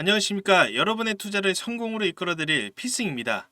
안녕하십니까. 여러분의 투자를 성공으로 이끌어드릴 필승입니다.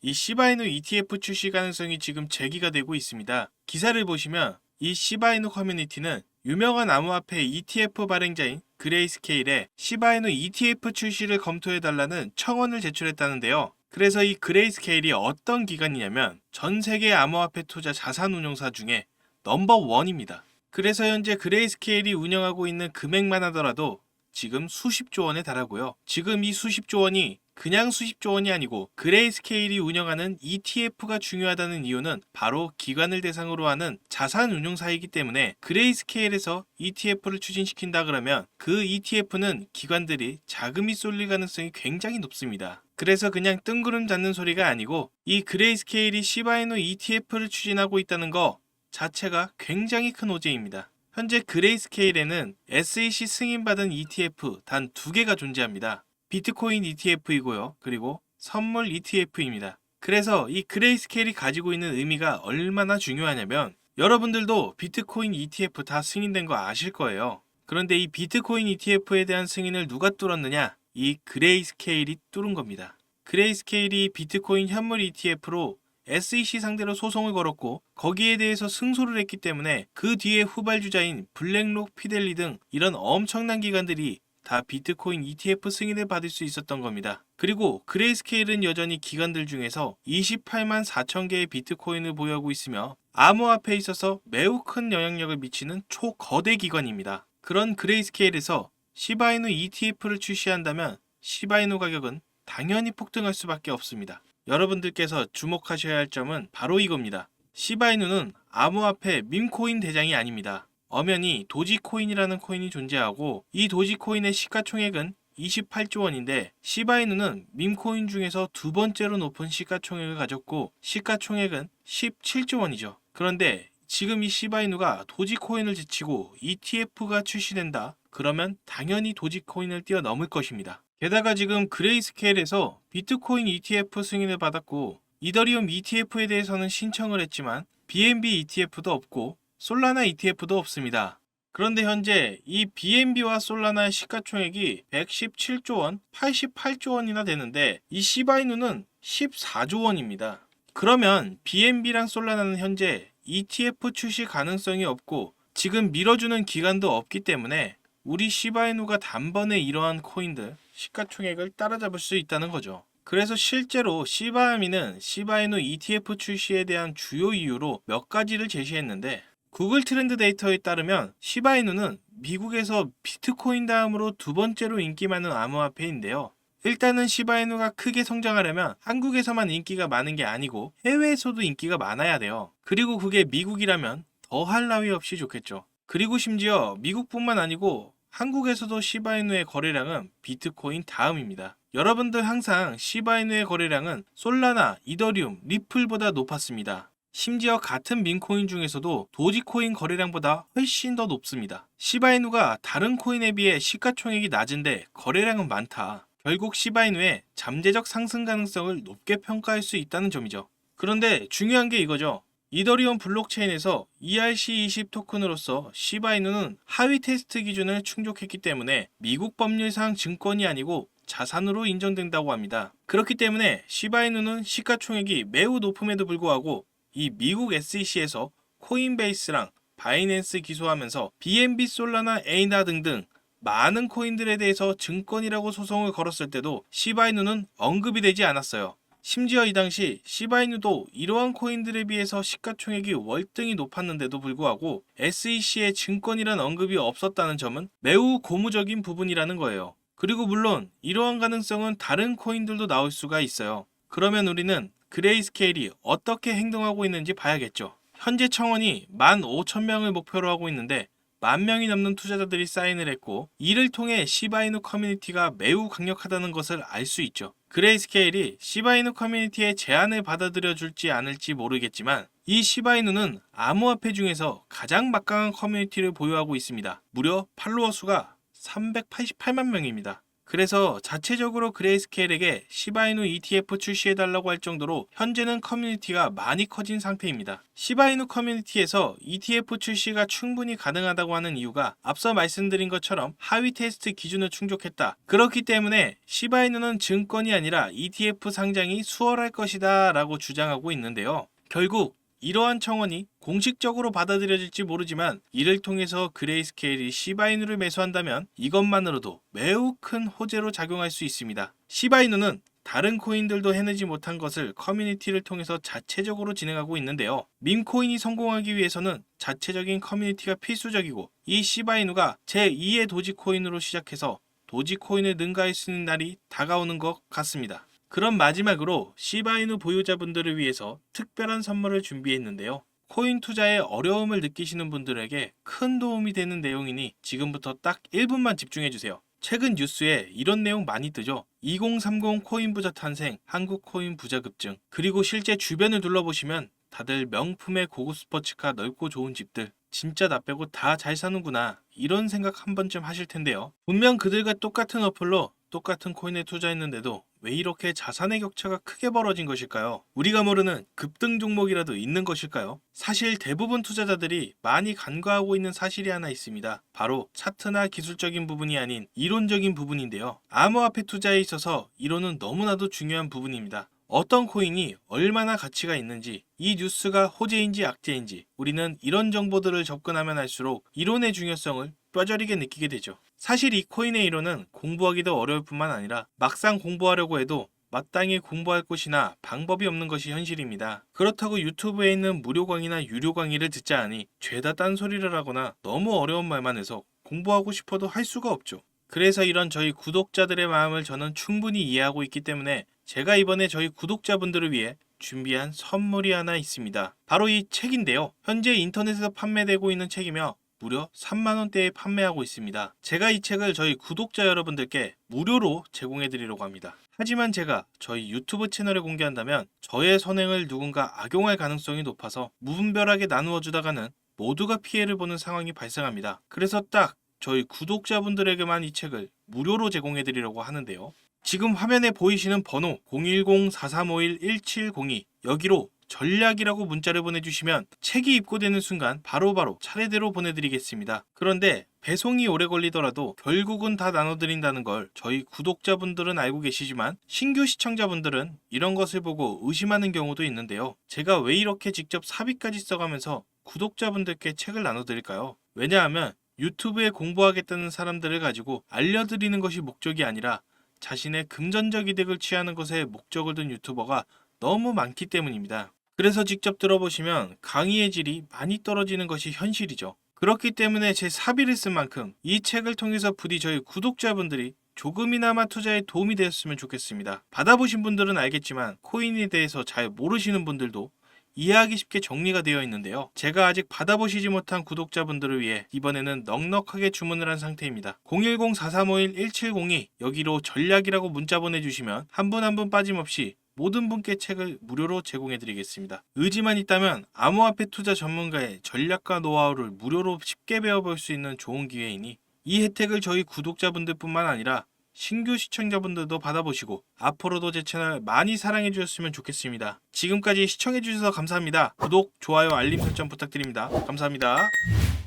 이 시바이누 ETF 출시 가능성이 지금 제기가 되고 있습니다. 기사를 보시면 이 시바이누 커뮤니티는 유명한 암호화폐 ETF 발행자인 그레이스케일에 시바이누 ETF 출시를 검토해달라는 청원을 제출했다는데요. 그래서 이 그레이스케일이 어떤 기관이냐면 전 세계 암호화폐 투자 자산 운용사 중에 넘버 원입니다. 그래서 현재 그레이스케일이 운영하고 있는 금액만 하더라도 지금 수십조 원에 달하고요. 지금 이 수십조 원이 그냥 수십조 원이 아니고 그레이스케일이 운영하는 ETF가 중요하다는 이유는 바로 기관을 대상으로 하는 자산 운용사이기 때문에 그레이스케일에서 ETF를 추진시킨다 그러면 그 ETF는 기관들이 자금이 쏠릴 가능성이 굉장히 높습니다. 그래서 그냥 뜬구름 잡는 소리가 아니고 이 그레이스케일이 시바이노 ETF를 추진하고 있다는 거 자체가 굉장히 큰 호재입니다. 현재 그레이스케일에는 SEC 승인받은 ETF 단 두 개가 존재합니다. 비트코인 ETF이고요. 그리고 선물 ETF입니다. 그래서 이 그레이스케일이 가지고 있는 의미가 얼마나 중요하냐면 여러분들도 비트코인 ETF 다 승인된 거 아실 거예요. 그런데 이 비트코인 ETF에 대한 승인을 누가 뚫었느냐? 이 그레이스케일이 뚫은 겁니다. 그레이스케일이 비트코인 현물 ETF로 SEC 상대로 소송을 걸었고 거기에 대해서 승소를 했기 때문에 그 뒤에 후발주자인 블랙록, 피델리 등 이런 엄청난 기관들이 다 비트코인 ETF 승인을 받을 수 있었던 겁니다. 그리고 그레이스케일은 여전히 기관들 중에서 28만 4천 개의 비트코인을 보유하고 있으며 암호화폐에 있어서 매우 큰 영향력을 미치는 초거대 기관입니다. 그런 그레이스케일에서 시바이누 ETF를 출시한다면 시바이누 가격은 당연히 폭등할 수밖에 없습니다. 여러분들께서 주목하셔야 할 점은 바로 이겁니다. 시바이누는 암호화폐 밈코인 대장이 아닙니다. 엄연히 도지코인이라는 코인이 존재하고 이 도지코인의 시가총액은 28조 원인데 시바이누는 밈코인 중에서 두 번째로 높은 시가총액을 가졌고 시가총액은 17조 원이죠. 그런데 지금 이 시바이누가 도지코인을 제치고 ETF가 출시된다. 그러면 당연히 도지코인을 뛰어넘을 것입니다. 게다가 지금 그레이스케일에서 비트코인 ETF 승인을 받았고 이더리움 ETF에 대해서는 신청을 했지만 BNB ETF도 없고 솔라나 ETF도 없습니다. 그런데 현재 이 BNB와 솔라나의 시가총액이 117조 원, 88조 원이나 되는데 이 시바이누는 14조 원입니다. 그러면 BNB랑 솔라나는 현재 ETF 출시 가능성이 없고 지금 밀어주는 기간도 없기 때문에 우리 시바이누가 단번에 이러한 코인들 시가총액을 따라잡을 수 있다는 거죠. 그래서 실제로 시바야미는 시바이누 ETF 출시에 대한 주요 이유로 몇 가지를 제시했는데 구글 트렌드 데이터에 따르면 시바이누는 미국에서 비트코인 다음으로 두 번째로 인기 많은 암호화폐인데요. 일단은 시바이누가 크게 성장하려면 한국에서만 인기가 많은 게 아니고 해외에서도 인기가 많아야 돼요. 그리고 그게 미국이라면 더할 나위 없이 좋겠죠. 그리고 심지어 미국뿐만 아니고 한국에서도 시바이누의 거래량은 비트코인 다음입니다. 여러분들 항상 시바이누의 거래량은 솔라나, 이더리움, 리플보다 높았습니다. 심지어 같은 민코인 중에서도 도지코인 거래량보다 훨씬 더 높습니다. 시바이누가 다른 코인에 비해 시가총액이 낮은데 거래량은 많다. 결국 시바이누의 잠재적 상승 가능성을 높게 평가할 수 있다는 점이죠. 그런데 중요한 게 이거죠. 이더리움 블록체인에서 ERC20 토큰으로서 시바이누는 하위 테스트 기준을 충족했기 때문에 미국 법률상 증권이 아니고 자산으로 인정된다고 합니다. 그렇기 때문에 시바이누는 시가총액이 매우 높음에도 불구하고 이 미국 SEC에서 코인베이스랑 바이낸스 기소하면서 BNB 솔라나 에이나 등등 많은 코인들에 대해서 증권이라고 소송을 걸었을 때도 시바이누는 언급이 되지 않았어요. 심지어 이 당시 시바이누도 이러한 코인들에 비해서 시가총액이 월등히 높았는데도 불구하고 SEC의 증권이란 언급이 없었다는 점은 매우 고무적인 부분이라는 거예요. 그리고 물론 이러한 가능성은 다른 코인들도 나올 수가 있어요. 그러면 우리는 그레이스케일이 어떻게 행동하고 있는지 봐야겠죠. 현재 청원이 15,000명을 목표로 하고 있는데 만 명이 넘는 투자자들이 사인을 했고 이를 통해 시바이누 커뮤니티가 매우 강력하다는 것을 알 수 있죠. 그레이스케일이 시바이누 커뮤니티의 제안을 받아들여 줄지 않을지 모르겠지만 이 시바이누는 암호화폐 중에서 가장 막강한 커뮤니티를 보유하고 있습니다. 무려 팔로워 수가 388만 명입니다. 그래서 자체적으로 그레이스케일에게 시바이누 ETF 출시해달라고 할 정도로 현재는 커뮤니티가 많이 커진 상태입니다. 시바이누 커뮤니티에서 ETF 출시가 충분히 가능하다고 하는 이유가 앞서 말씀드린 것처럼 하위 테스트 기준을 충족했다. 그렇기 때문에 시바이누는 증권이 아니라 ETF 상장이 수월할 것이다 라고 주장하고 있는데요. 결국 이러한 청원이 공식적으로 받아들여질지 모르지만 이를 통해서 그레이스케일이 시바이누를 매수한다면 이것만으로도 매우 큰 호재로 작용할 수 있습니다. 시바이누는 다른 코인들도 해내지 못한 것을 커뮤니티를 통해서 자체적으로 진행하고 있는데요. 밈코인이 성공하기 위해서는 자체적인 커뮤니티가 필수적이고 이 시바이누가 제2의 도지코인으로 시작해서 도지코인을 능가할 수 있는 날이 다가오는 것 같습니다. 그럼 마지막으로 시바이누 보유자분들을 위해서 특별한 선물을 준비했는데요. 코인 투자에 어려움을 느끼시는 분들에게 큰 도움이 되는 내용이니 지금부터 딱 1분만 집중해주세요. 최근 뉴스에 이런 내용 많이 뜨죠. 2030 코인 부자 탄생, 한국 코인 부자 급증. 그리고 실제 주변을 둘러보시면 다들 명품의 고급 스포츠카 넓고 좋은 집들. 진짜 나 빼고 다 잘 사는구나. 이런 생각 한 번쯤 하실 텐데요. 분명 그들과 똑같은 어플로 똑같은 코인에 투자했는데도 왜 이렇게 자산의 격차가 크게 벌어진 것일까요? 우리가 모르는 급등 종목이라도 있는 것일까요? 사실 대부분 투자자들이 많이 간과하고 있는 사실이 하나 있습니다. 바로 차트나 기술적인 부분이 아닌 이론적인 부분인데요. 암호화폐 투자에 있어서 이론은 너무나도 중요한 부분입니다. 어떤 코인이 얼마나 가치가 있는지, 이 뉴스가 호재인지 악재인지, 우리는 이런 정보들을 접근하면 할수록 이론의 중요성을 뼈저리게 느끼게 되죠. 사실 이 코인의 이론은 공부하기도 어려울 뿐만 아니라 막상 공부하려고 해도 마땅히 공부할 곳이나 방법이 없는 것이 현실입니다. 그렇다고 유튜브에 있는 무료 강의나 유료 강의를 듣자 하니 죄다 딴소리를 하거나 너무 어려운 말만 해서 공부하고 싶어도 할 수가 없죠. 그래서 이런 저희 구독자들의 마음을 저는 충분히 이해하고 있기 때문에 제가 이번에 저희 구독자분들을 위해 준비한 선물이 하나 있습니다. 바로 이 책인데요. 현재 인터넷에서 판매되고 있는 책이며 무려 3만원대에 판매하고 있습니다. 제가 이 책을 저희 구독자 여러분들께 무료로 제공해 드리려고 합니다. 하지만 제가 저희 유튜브 채널에 공개한다면 저의 선행을 누군가 악용할 가능성이 높아서 무분별하게 나누어 주다가는 모두가 피해를 보는 상황이 발생합니다. 그래서 딱 저희 구독자분들에게만 이 책을 무료로 제공해 드리려고 하는데요. 지금 화면에 보이시는 번호 010-4351-1702 여기로 전략이라고 문자를 보내주시면 책이 입고되는 순간 바로 바로 차례대로 보내드리겠습니다. 그런데 배송이 오래 걸리더라도 결국은 다 나눠드린다는 걸 저희 구독자분들은 알고 계시지만 신규 시청자분들은 이런 것을 보고 의심하는 경우도 있는데요. 제가 왜 이렇게 직접 사비까지 써가면서 구독자분들께 책을 나눠드릴까요? 왜냐하면 유튜브에 공부하겠다는 사람들을 가지고 알려드리는 것이 목적이 아니라 자신의 금전적 이득을 취하는 것에 목적을 둔 유튜버가 너무 많기 때문입니다. 그래서 직접 들어보시면 강의의 질이 많이 떨어지는 것이 현실이죠. 그렇기 때문에 제 사비를 쓴 만큼 이 책을 통해서 부디 저희 구독자분들이 조금이나마 투자에 도움이 되었으면 좋겠습니다. 받아보신 분들은 알겠지만 코인에 대해서 잘 모르시는 분들도 이해하기 쉽게 정리가 되어 있는데요. 제가 아직 받아보시지 못한 구독자분들을 위해 이번에는 넉넉하게 주문을 한 상태입니다. 010-4351-1702 여기로 전략이라고 문자 보내주시면 한 분 한 분 빠짐없이 모든 분께 책을 무료로 제공해 드리겠습니다. 의지만 있다면 암호화폐 투자 전문가의 전략과 노하우를 무료로 쉽게 배워볼 수 있는 좋은 기회이니 이 혜택을 저희 구독자분들뿐만 아니라 신규 시청자분들도 받아보시고 앞으로도 제 채널 많이 사랑해 주셨으면 좋겠습니다. 지금까지 시청해 주셔서 감사합니다. 구독, 좋아요, 알림 설정 부탁드립니다. 감사합니다.